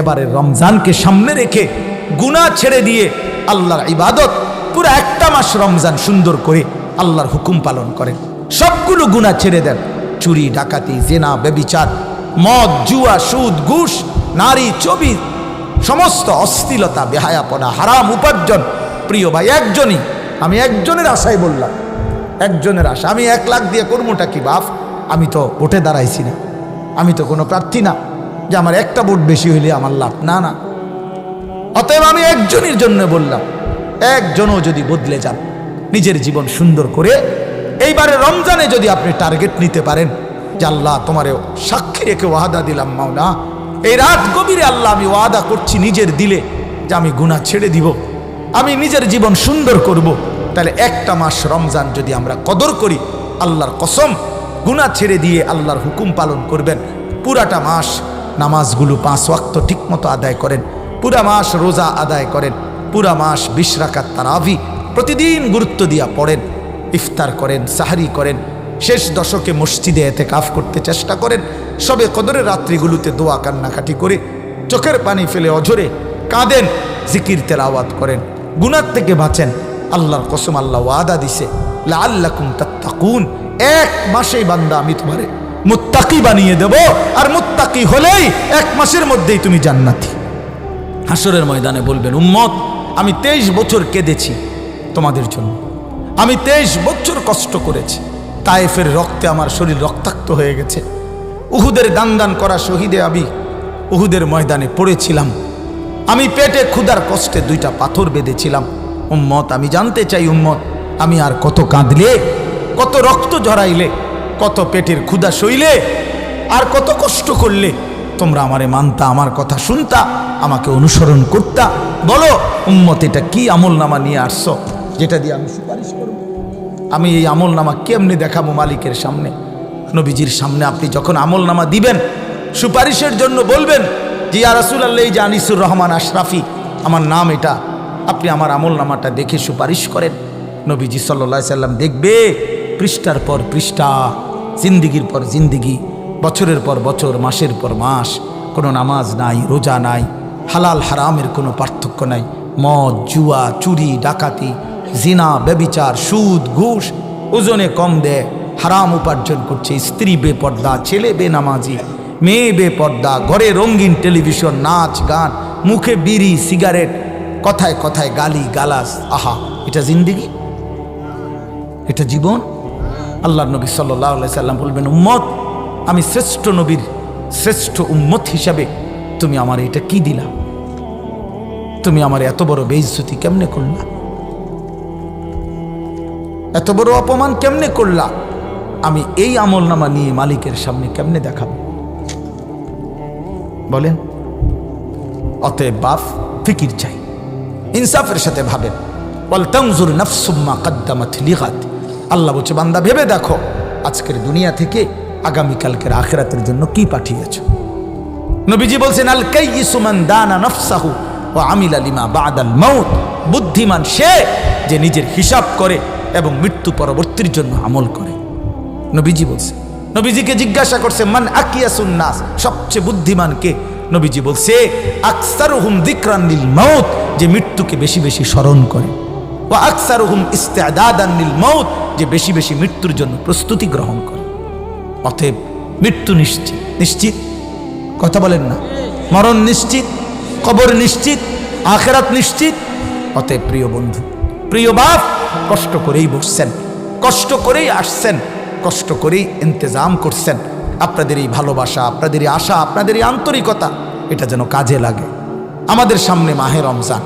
এবারে রমজানকে সামনে রেখে গুনাহ ছেড়ে দিয়ে আল্লাহর ইবাদত, পুরো একটা মাস রমজান সুন্দর করে আল্লাহর হুকুম পালন করেন। সবগুলো গুনাহ ছেড়ে দেন। চুরি, ডাকাতি, জেনা বেবিচার মদ, জুয়া, সুদ, ঘুষ, নারী, ছবি, সমস্ত অস্থিলতা বেহায়াপনা, হারাম, উপার্জন। প্রিয় ভাই, একজনই, আমি একজনের আশায় বললাম, একজনের আশা, আমি এক লাখ দিয়ে কর্মটা কি বাপ? আমি তো ভোটে দাঁড়াইছি না। আমি তো কোনো প্রার্থী না। যে আমার একটা ভোট বেশি হইলে আমার লাভ। না না। অতএব আমি একজনের জন্য বললাম, একজনও যদি বদলে যান, নিজের জীবন সুন্দর করে, এইবারে রমজানে যদি আপনি টার্গেট নিতে পারেন, যে আল্লাহ তোমারে সাক্ষী রেখে ওয়াদা দিলাম, মাওনা। এই রাত গভীরে আল্লাহ আমি ওয়াদা করছি নিজের দিলে, যে আমি গুণা ছেড়ে দিব, আমি নিজের জীবন সুন্দর করব। তাহলে একটা মাস রমজান যদি আমরা কদর করি, আল্লাহর কসম গুণা ছেড়ে দিয়ে আল্লাহর হুকুম পালন করবেন, পুরাটা মাস নামাজগুলো পাঁচ ওয়াক্ত ঠিকমতো আদায় করেন, পুরা মাস রোজা আদায় করেন, পুরা মাস বিশ রাকাত তারাভি প্রতিদিন গুরুত্ব দিয়া পড়েন, ইফতার করেন, সাহারি করেন, শেষ দশকে মসজিদে এতে কাফ করতে চেষ্টা করেন, সবে কদরের রাত্রিগুলোতে দোয়া কান্নাকাটি করে চোখের পানি ফেলে অঝরে কাঁদেন, জিকির তেলাওয়াত করেন গুনার থেকে বাঁচেন, আল্লাহর কসম আল্লাহ ওয়াদা দিছে লাল্লাকুম তাত্তাকুন, এক মাসেই বান্দা আমি তোমারে মুত্তাকি বানিয়ে দেব, আর মুত্তাকি হলেই এক মাসের মধ্যেই তুমি জান্নাতি। হাসরের ময়দানে বলবেন, উম্মত, আমি তেইশ বছর কেঁদেছি তোমাদের জন্য। আমি তেইশ বছর কষ্ট করেছি। তায়েফের রক্তে আমার শরীর রক্তাক্ত হয়ে গেছে। উহুদের দান দান করা শহীদে আমি উহুদের ময়দানে পড়েছিলাম। আমি পেটে ক্ষুধার কষ্টে দুইটা পাথর বেঁধেছিলাম। উম্মত, আমি জানতে চাই, উম্মত, আমি আর কত কাঁদলে, কত রক্ত ঝরাইলে কত পেটের ক্ষুধা সইলে আর কত কষ্ট করলে তোমরা আমারে মানতা, আমার কথা শুনতা, আমাকে অনুসরণ করতা। বলো, উম্মত, এটা কি আমল নামা নিয়ে আসছো? যেটা দিয়ে আমি সুপারিশ করব। আমি এই আমল নামা কেমনি দেখাবো মালিকের সামনে? নবীজির সামনে আপনি যখন আমল নামা দিবেন, সুপারিশের জন্য বলবেন, যে, ইয়া রাসুল আল্লাহ যে আনিসুর রহমান আশরাফি, আমার নাম এটা। আপনি আমার আমল নামাটা দেখে সুপারিশ করেন। নবীজি সাল্লা সাল্লাম দেখবে, পৃষ্ঠার পর পৃষ্ঠা। জিন্দিগির পর জিন্দিগি, বছরের পর বছর, মাসের পর মাস, কোনো নামাজ নাই, রোজা নাই, হালাল হারামের কোনো পার্থক্য নাই। মদ, জুয়া, চুরি, ডাকাতি, জিনা বেবিচার সুদ, ঘুষ, ওজনে কম দেয়, হারাম উপার্জন করছে, স্ত্রী বেপর্দা, ছেলে বেনামাজি, মেয়ে বেপর্দা, ঘরে রঙিন টেলিভিশন, নাচ, গান, মুখে বিড়ি, সিগারেট, কথায় কথায় গালি, গালাস, আহা, এটা জিন্দিগি? এটা জীবন? আল্লাহ নবী সাল্লাহ সাল্লাম বলবেন, উম্মত, আমি শ্রেষ্ঠ নবীর শ্রেষ্ঠ উম্মত হিসাবে তুমি আমার এটা কি দিলা? তুমি আমার এত বড় বেইজ্জতি কেমনে করলা? এত বড় অপমান কেমনে করলা? আমি এই আমল নামা নিয়ে মালিকের সামনে কেমনে দেখাব? বলেন, অতএব বাপ, ফিকির চাই, ইনসাফের সাথে ভাবেন। বল তংজুর নফসুম্মা কদ্দামাত লিগাত। আল্লাহ বলছে, বান্দা, ভেবে দেখো আজকের দুনিয়া থেকে আগামীকালকের আখেরাতের জন্য কি পাঠিয়েছ? নবীজি বলছেন, আল কাইয়িসুমান দানা নফসাহু ও আমিল আলিমা বাদাল মাউত। বুদ্ধিমান সে যে নিজের হিসাব করে এবং মৃত্যু পরবর্তীর জন্য আমল করে। নবীজি বলছে, নবীজিকে জিজ্ঞাসা করছে, মান আকিয়াসুন নাস? সবচেয়ে বুদ্ধিমান কে? নবীজি বলছে আকসার হুম দিকরান্নিল মাউত, যে মৃত্যুকে বেশি বেশি স্মরণ করে। ও আকসার হুম যে বেশি বেশি মৃত্যুর জন্য প্রস্তুতি গ্রহণ করে। অতএব মৃত্যু নিশ্চিত নিশ্চিত? কথা বলেন না। মরণ নিশ্চিত, কবর নিশ্চিত, আখেরাত নিশ্চিত। অতএব প্রিয় বন্ধু, প্রিয় বাপ, কষ্ট করেই বসছেন, কষ্ট করেই আসছেন, কষ্ট করেই ইন্তজাম করছেন। আপনাদের এই ভালোবাসা, আপনাদের এই আশা, আপনাদের এই আন্তরিকতা, এটা যেন কাজে লাগে। আমাদের সামনে মাহে রমজান।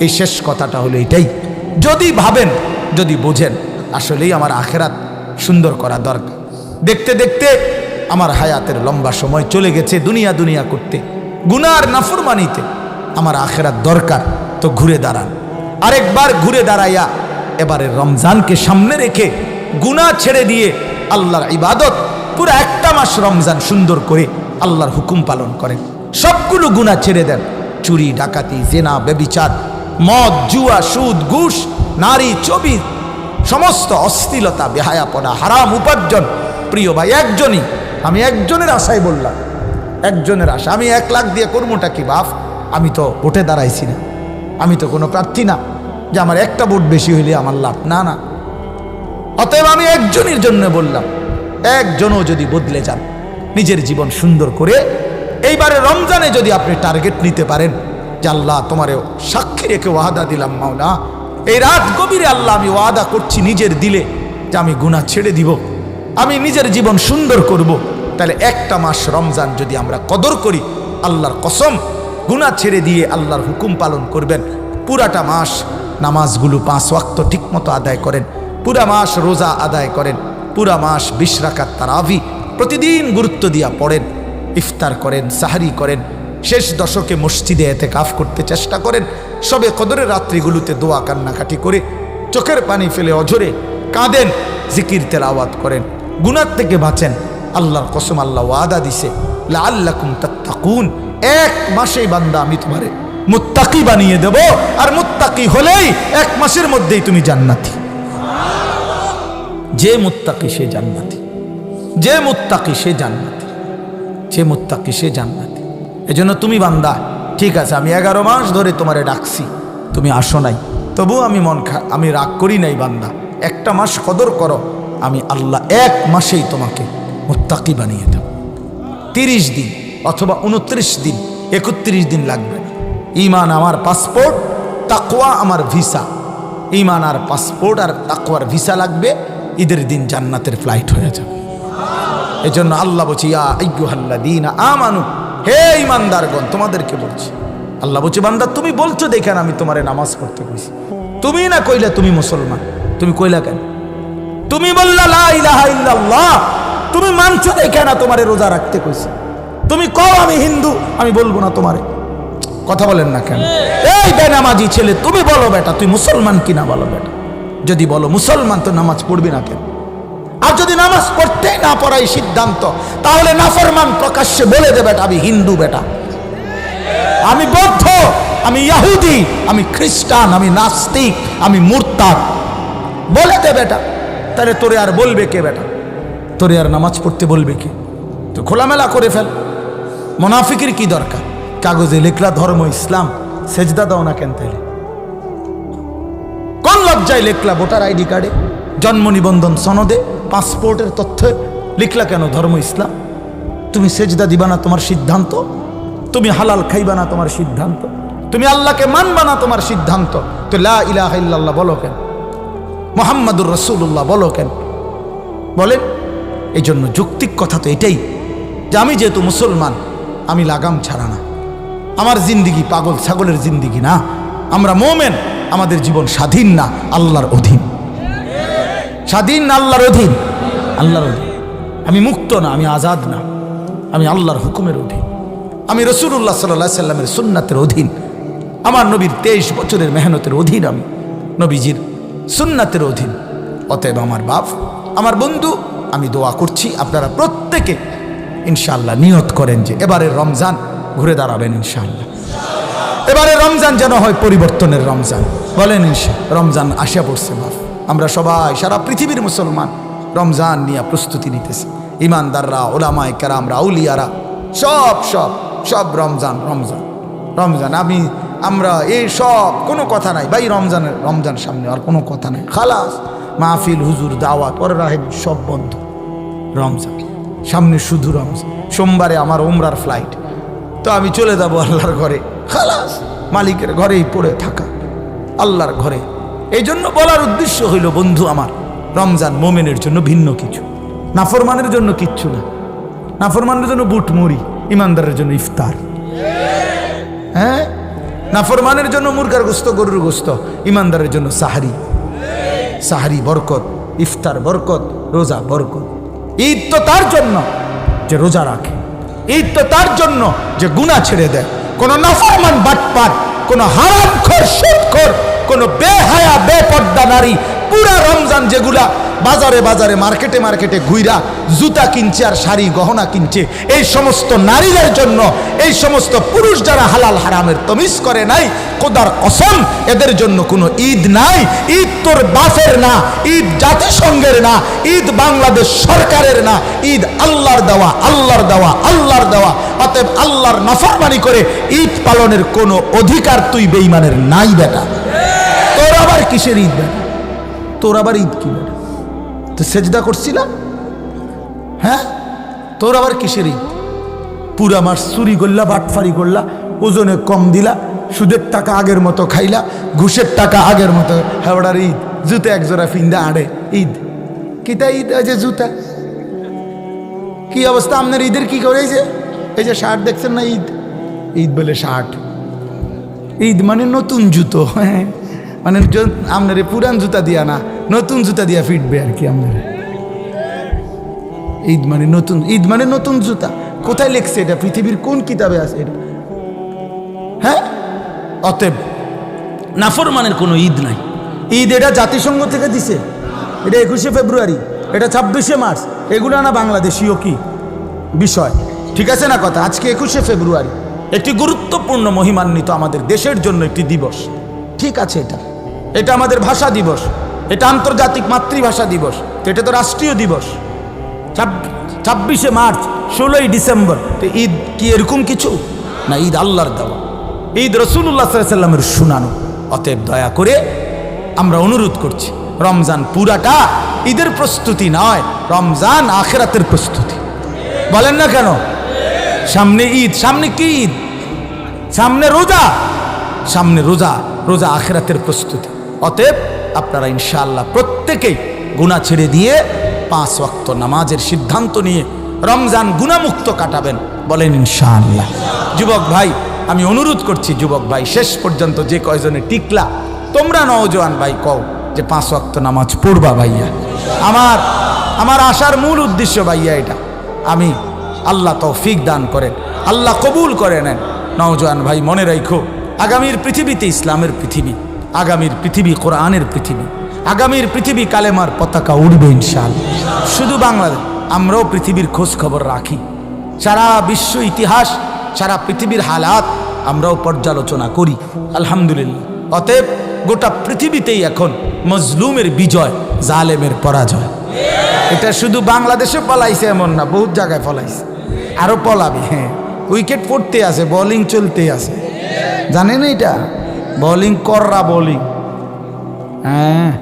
এই শেষ কথাটা হলো এটাই। যদি ভাবেন, যদি বোঝেন, আসলেই আমার আখেরাত সুন্দর করা দরকার। দেখতে দেখতে আমার হায়াতের লম্বা সময় চলে গেছে দুনিয়া দুনিয়া করতে। গুনার নাফরমানিতে আমার আখেরাত দরকার, তো ঘুরে দাঁড়ান। আরেকবার ঘুরে দাঁড়াইয়া এবারে রমজানকে সামনে রেখে গুনাহ ছেড়ে দিয়ে আল্লাহর ইবাদত, পুরো একটা মাস রমজান সুন্দর করে আল্লাহর হুকুম পালন করেন। সবগুলো গুনাহ ছেড়ে দেন। চুরি, ডাকাতি, জেনা বেবিচার মদ, জুয়া, সুদ, ঘুষ, নারী, ছবি, সমস্ত অস্থিলতা বেহায়াপনা, হারাম, উপার্জন। প্রিয় ভাই, একজনই। আমি একজনের আশায় বললাম। একজনের আশা। আমি এক লাখ দিয়ে কর্মটা কি, বাপ? আমি তো ভোটে দাঁড়াইছি না। আমি তো কোনো প্রার্থী না। যে আমার একটা ভোট বেশি হইলে আমার লাভ না না। অতএব আমি একজনের জন্য বললাম, একজনও যদি বদলে যান, নিজের জীবন সুন্দর করে, এইবারে রমজানে যদি আপনি টার্গেট নিতে পারেন আল্লাহ তোমারে সাক্ষী রেখে ওয়াদা দিলাম, মাওলা। এই রাত গভীরে আল্লাহ আমি ওয়াদা করছি নিজের দিলে যে আমি গুনাহ ছেড়ে দিব, আমি নিজের জীবন সুন্দর করব। তাহলে একটা মাস রমজান যদি আমরা কদর করি, আল্লাহর কসম, গুনাহ ছেড়ে দিয়ে আল্লাহর হুকুম পালন করবেন। পুরাটা মাস নামাজগুলো পাঁচ ওয়াক্ত ঠিকমতো আদায় করেন, পুরা মাস রোজা আদায় করেন, পুরা মাস বিশ তারাভি প্রতিদিন গুরুত্ব দিয়া পড়েন, ইফতার করেন, সাহারি করেন শেষ দশকে মসজিদে এতে কাফ করতে চেষ্টা করেন, সবে কদরের রাত্রিগুলোতে দোয়া কান্নাকাটি করে চোখের পানি ফেলে অঝরে কাঁদেন, জিকির তেলাওয়াত করেন গুনার থেকে বাঁচেন, আল্লাহর কসম আল্লাহ ওয়াদা দিছে এক মাসেই বান্দা আমি তোমারে মুত্তাকি বানিয়ে দেব, আর মুত্তাকি হলেই এক মাসের মধ্যেই তুমি জান্নাতি। যে মুত্তাকি সে জান্নাতি, যে মুত্তাকি সে জান্নাতি, যে মুত্তাকি সে জান্নাতি। এজন্য তুমি বান্দা, ঠিক আছে, আমি এগারো মাস ধরে তোমারে ডাকছি, তুমি আসো নাই। তবু আমি মন খা আমি রাগ করি নাই বান্দা। একটা মাস কদর করো, আমি আল্লাহ এক মাসেই তোমাকে মুত্তাকি বানিয়ে দেব। তিরিশ দিন অথবা উনত্রিশ দিন, একত্রিশ দিন লাগবে। ইমান আমার পাসপোর্ট তাকোয়া আমার ভিসা। ইমান আর পাসপোর্ট আর তাকোয়ার ভিসা লাগবে, ঈদের দিন জান্নাতের ফ্লাইট হয়ে যাবে। এজন্য আল্লাহ বলছি, ইয়া দিন আমানু হে ইমানদারগণ, তোমাদেরকে বলছি। আল্লাহ বলছি, বান্দা, তুমি বলছো দেখেন আমি তোমারে নামাজ পড়তে কইছি। তুমি না কইলা তুমি মুসলমান, তুমি কইলা কেন? তুমি বললা ইল্লাল্লাহ তুমি মানছো দেখে না তোমারে রোজা রাখতে কইছি। তুমি কও আমি হিন্দু, আমি বলব না তোমারে। কথা বলেন না কেন? এই বেনামাজি ছেলে, তুমি বলো বেটা, তুই মুসলমান কিনা বলো বেটা? যদি বলো মুসলমান তো নামাজ পড়বি না কেন? আর যদি নামাজ পড়তেই না পড়াই সিদ্ধান্ত, তাহলে নাফরমান প্রকাশ্যে বলে দে বেটা, আমি হিন্দু বেটা। আমি বৌদ্ধ, আমি ইয়াহুদি, আমি খ্রিস্টান, আমি নাস্তিক, আমি মুরতাদ। বলে দে বেটা, তাহলে তোরে আর বলবে কে বেটা? তোরে আর নামাজ পড়তে বলবে কে? তো খোলামেলা করে ফেল। মোনাফিকের কি দরকার? কাগজে লেখলা ধর্ম, ইসলাম, সেজদা দাও না কেন তাইলে? কোন লজ্জায় লেখলা ভোটার আইডি কার্ডে? জন্ম নিবন্ধন সনদে? পাসপোর্টের তথ্যে লিখলা কেন ধর্ম ইসলাম? তুমি সেজদা দিবা না তোমার সিদ্ধান্ত? তুমি হালাল খাইবা না তোমার সিদ্ধান্ত? তুমি আল্লাহকে মানবা না তোমার সিদ্ধান্ত? তো লা ইলাহা ইল্লাল্লাহ বলো কেন? মোহাম্মদুর রসুল্লাহ বলো কেন? বলেন এই জন্য যৌক্তিক কথা তো এটাই যে আমি যেহেতু মুসলমান, আমি লাগাম ছাড়া না। আমার জিন্দিগি পাগল ছাগলের জিন্দিগি না। আমরা মোমেন, আমাদের জীবন স্বাধীন না, আল্লাহর অধীন। স্বাধীন না আল্লাহর অধীন? আল্লাহর অধীন। আমি মুক্ত না, আমি আজাদ না। আমি আল্লাহর হুকুমের অধীন। আমি রসুল্লাহ সাল্লাহ সাল্লামের সুন্নাতের অধীন। আমার নবীর তেইশ বছরের মেহনতের অধীন আমি। নবীজির সুন্নাতের অধীন। অতএব আমার বাপ, আমার বন্ধু, আমি দোয়া করছি, আপনারা প্রত্যেকে ইনশাল্লাহ নিয়ত করেন যে এবারের রমজান ঘুরে দাঁড়াবেন ইনশাল্লাহ এবারে রমজান যেন হয় পরিবর্তনের রমজান। বলেন ইনশা, রমজান আসা পড়ছে বাপ। আমরা সবাই, সারা পৃথিবীর মুসলমান রমজান নিয়ে প্রস্তুতি নিতেছি। ইমানদাররা, ওলামায় কেরামরা, আউলিয়ারা, সব সব সব রমজান রমজান রমজান। আমি, আমরা এই সব কোনো কথা নাই। ভাই, রমজানের, রমজান সামনে আর কোনো কথা নাই। খালাস, মাহফিল, হুজুর, দাওয়াত, ওর রাহেব সব বন্ধ। রমজান, সামনে শুধু রমজান। সোমবারে আমার ওমরার ফ্লাইট তো আমি চলে যাব আল্লাহর ঘরে। খালাস, মালিকের ঘরেই পড়ে থাকা। আল্লাহর ঘরে। এই জন্য বলার উদ্দেশ্য হইল, বন্ধু আমার, রমজান মোমেনের জন্য ভিন্ন কিছু। নাফরমানের জন্য কিচ্ছু না। নাফরমানের জন্য বুট মুড়ি, ইমানদারের জন্য ইফতার। হ্যাঁ? নাফরমানের জন্য মুরগার গোস্ত, গরুর গোস্ত, ইমানদারের জন্য সাহারি। সাহারি বরকত, ইফতার বরকত, রোজা বরকত। ঈদ তো তার জন্য যে রোজা রাখে। ঈদ তো তার জন্য যে গুণা ছেড়ে দেয়। কোনো নাফরমান বাটপাট, কোনো হারামখোর সুদখোর কোনো বেহায়া, বেপর্দা নারী পুরা রমজান যেগুলা বাজারে বাজারে, মার্কেটে মার্কেটে ঘুইরা জুতা কিনছে আর শাড়ি গহনা কিনছে, এই সমস্ত নারীদের জন্য, এই সমস্ত পুরুষ যারা হালাল হারামের তমিজ করে নাই কোদার কসম, এদের জন্য কোনো ঈদ নাই। ঈদ তোর বাসের না, ঈদ জাতিসংঘের না, ঈদ বাংলাদেশ সরকারের না, ঈদ আল্লাহর দেওয়া আল্লাহর দেওয়া আল্লাহর দেওয়া। অতএব আল্লাহর নাফরমানি করে ঈদ পালনের কোনো অধিকার তুই বেইমানের নাই বেটা। কিসের ঈদ বেটা? তোর আবার ঈদ কি বেটা? তো সেজদা করছিলাম। হ্যাঁ? তোর আবার কিসের ঈদ? পুরা মাস চুরি করলা, বাটফারি করলা, ওজনে কম দিলা, সুদের টাকা আগের মতো খাইলা, ঘুষের টাকা আগের মতো। হাওড়ার ঈদ। জুতে এক জোড়া ফিন্দা আড়ে। ঈদ। কিতা ঈদ আছে জুতা? কি অবস্থা আপনার ঈদের কি করে যে? এই যে শার্ট দেখছেন না ঈদ? ঈদ বলে শার্ট। ঈদ মানে নতুন জুতো হ্যাঁ। মানে আপনার পুরান জুতা দিয়া না, নতুন জুতা দিয়া ফিটবে আর কি আপনার ঈদ মানে নতুন, ঈদ মানে নতুন জুতা। কোথায় লেখছে এটা? পৃথিবীর কোন কিতাবে আছে এটা? হ্যাঁ? অতএব, নাফরমানের কোনো ঈদ নাই। ঈদ এটা জাতিসংঘ থেকে দিছে। এটা একুশে ফেব্রুয়ারি, এটা ছাব্বিশে মার্চ। এগুলো না বাংলাদেশীয় কি? বিষয়। ঠিক আছে না কথা? আজকে একুশে ফেব্রুয়ারি। একটি গুরুত্বপূর্ণ মহিমান্বিত আমাদের দেশের জন্য একটি দিবস। ঠিক আছে এটা। এটা আমাদের ভাষা দিবস। এটা আন্তর্জাতিক মাতৃভাষা দিবস। এটা তো রাষ্ট্রীয় দিবস। ছাব্বিশে মার্চ, ষোলোই ডিসেম্বর। তো ঈদ কি এরকম কিছু? না ঈদ আল্লাহর দেওয়া। ঈদ রসুল্লাহ সাল্লামের শুনানো। অতএব দয়া করে আমরা অনুরোধ করছি, রমজান পুরাটা ঈদের প্রস্তুতি নয়, রমজান আখেরাতের প্রস্তুতি। বলেন না কেন? সামনে ঈদ, সামনে কি ঈদ? সামনে রোজা সামনে রোজা রোজা আখেরাতের প্রস্তুতি। অতএব আপনারা ইনশাআল্লাহ প্রত্যেকেই গুণা ছেড়ে দিয়ে পাঁচ ওয়াক্ত নামাজের সিদ্ধান্ত নিয়ে রমজান গুণামুক্ত কাটাবেন বলেন ইনশাআল্লাহ। যুবক ভাই, আমি অনুরোধ করছি, যুবক ভাই, শেষ পর্যন্ত যে কয়জনে টিকলা, তোমরা নওজোয়ান ভাই কও যে পাঁচ ওয়াক্ত নামাজ পড়বা ভাইয়া। আমার আমার আসার মূল উদ্দেশ্য ভাইয়া এটা। আমি আল্লাহ তৌফিক দান করেন, আল্লাহ কবুল করে নেন। নওজোয়ান ভাই, মনে রাখো আগামীর পৃথিবীতে ইসলামের পৃথিবী। আগামীর পৃথিবী কোরআনের পৃথিবী। আগামীর পৃথিবী কালেমার পতাকা উঠবে ইনশাল শুধু বাংলাদেশ, আমরাও পৃথিবীর খোঁজ খবর রাখি। সারা বিশ্ব ইতিহাস, সারা পৃথিবীর হালাত, আমরাও পর্যালোচনা করি। আলহামদুলিল্লাহ। অতএব গোটা পৃথিবীতেই এখন মজলুমের বিজয়, জালেমের পরাজয়। এটা শুধু বাংলাদেশে পলাইছে এমন না, বহুত জায়গায় পলাইছে। আরও পলাবে হ্যাঁ। উইকেট পড়তে আছে, বোলিং চলতে আছে। জানেন এটা? বোলিং কররা বোলিং হ্যাঁ।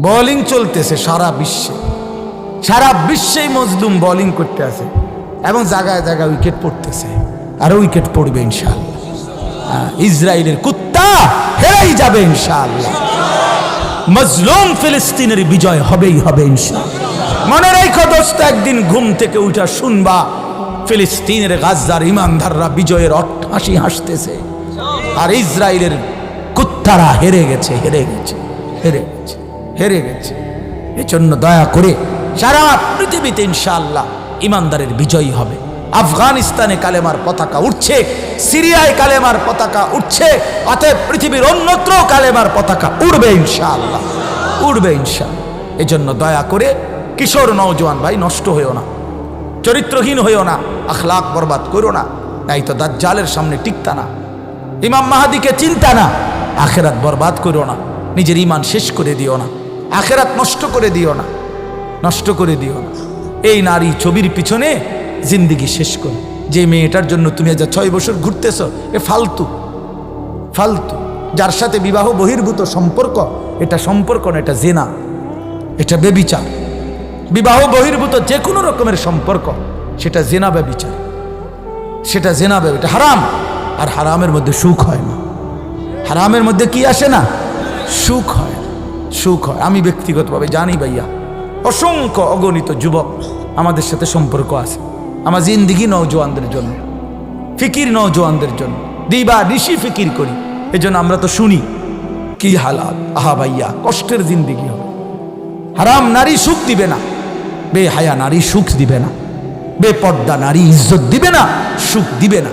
বোলিং চলতেছে সারা বিশ্বে। সারা বিশ্বেই মজলুম বোলিং করতে আছে। এবং জায়গায় জায়গায় উইকেট পড়তেছে। আরও উইকেট পড়বে ইনশাআল্লাহ। হ্যাঁ, ইসরায়েলের কুত্তা হেরাই যাবে ইনশাআল্লাহ। মজলুম ফিলিস্তিনের বিজয় হবেই হবে ইনশাআল্লাহ। মনে রেখো দোস্ত একদিন ঘুম থেকে উঠা শুনবা ফিলিস্তিনের গাজদার ইমানদাররা বিজয়ের অট্টাসি হাসতেছে। আর ইসরায়েলের কুত্তারা হেরে গেছে হেরে গেছে হেরে গেছে হেরে গেছে। এজন্য দয়া করে সারা পৃথিবীতে ইনশাআল্লাহ ইমানদারের বিজয়ী হবে। আফগানিস্তানে কালেমার পতাকা উঠছে সিরিয়ায় কালেমার পতাকা উঠছে অতএব পৃথিবীর অন্যত্র কালেমার পতাকা উড়বে ইনশাআল্লাহ উড়বে ইনশাআল্লাহ। এজন্য দয়া করে কিশোর নওজোয়ান ভাই, নষ্ট হইও না, চরিত্রহীন হইও না আখলাক বরবাদ করো না তাই তো দাজ্জালের সামনে টিকতা না। ইমাম মাহাদিকে চিন্তা না, আখেরাত বরবাদ করো না, নিজের ইমান শেষ করে দিও না, আখেরাত নষ্ট করে দিও না, নষ্ট করে দিও না। এই নারী ছবির পিছনে জিন্দিগি শেষ করো। যে মেয়েটার জন্য তুমি আজ ছয় বছর ঘুরতেছ, এ ফালতু ফালতু। যার সাথে বিবাহ বহির্ভূত সম্পর্ক, এটা সম্পর্ক না, এটা জেনা, এটা বেবিচার। বিবাহ বহির্ভূত যে কোনো রকমের সম্পর্ক, সেটা জেনা ব্যবিচার সেটা জেনা ব্যবি এটা হারাম। আর হারামের মধ্যে সুখ হয় না। হারামের মধ্যে কি আসে না? সুখ হয় সুখ হয়। আমি ব্যক্তিগতভাবে জানি ভাইয়া, অসংখ্য অগণিত যুবক আমাদের সাথে সম্পর্ক আছে। আমার জিন্দিগি নৌজওয়ানদের জন্য, ফিকির নৌজওয়ানদের জন্য, দিবা ঋষি ফিকির করি। এজন্য আমরা তো শুনি, কি হালাত? আহা ভাইয়া, কষ্টের জিন্দিগি হবে। হারাম নারী সুখ দিবে না, বেহায়া নারী সুখ দিবে না বে বেপর্দা নারী ইজ্জত দিবে না, সুখ দিবে না।